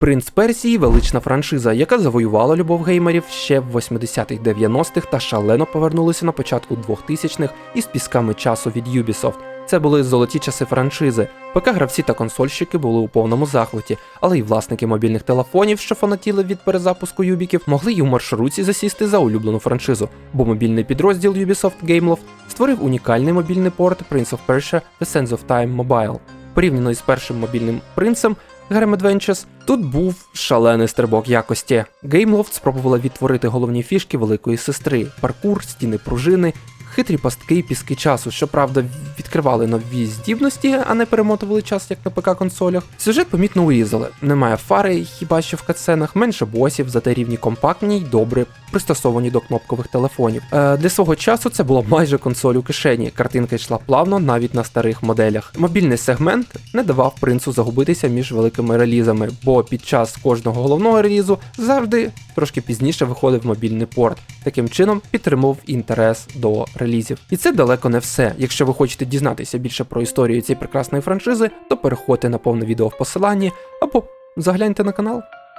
Принц Персії велична франшиза, яка завоювала любов геймерів ще в 80-х 90-х та шалено повернулася на початку 2000-х із пісками часу від Ubisoft. Це були золоті часи франшизи. ПК гравці та консольщики були у повному захваті, але й власники мобільних телефонів, що фанатіли від перезапуску юбіків, могли й у маршрутці засісти за улюблену франшизу, бо мобільний підрозділ Ubisoft Gameloft створив унікальний мобільний порт Prince of Persia The Sands of Time Mobile. Порівняно із першим мобільним принцем Grim Adventures, тут був шалений стрибок якості. Gameloft спробувала відтворити головні фішки великої сестри: паркур, стіни пружини, хитрі пастки і піски часу, щоправда, відкривали нові здібності, а не перемотували час, як на ПК-консолях. Сюжет помітно урізали. Немає фари, хіба що в катсценах, менше босів, зате рівні компактні й добре пристосовані до кнопкових телефонів. Е, для свого часу це було майже консоль у кишені. Картинка йшла плавно навіть на старих моделях. Мобільний сегмент не давав принцу загубитися між великими релізами, бо під час кожного головного релізу завжди трошки пізніше виходив мобільний порт. Таким чином підтримував інтерес до релізів. І це далеко не все. Якщо ви хочете дізнатися більше про історію цієї прекрасної франшизи, то переходьте на повне відео в посиланні або загляньте на канал.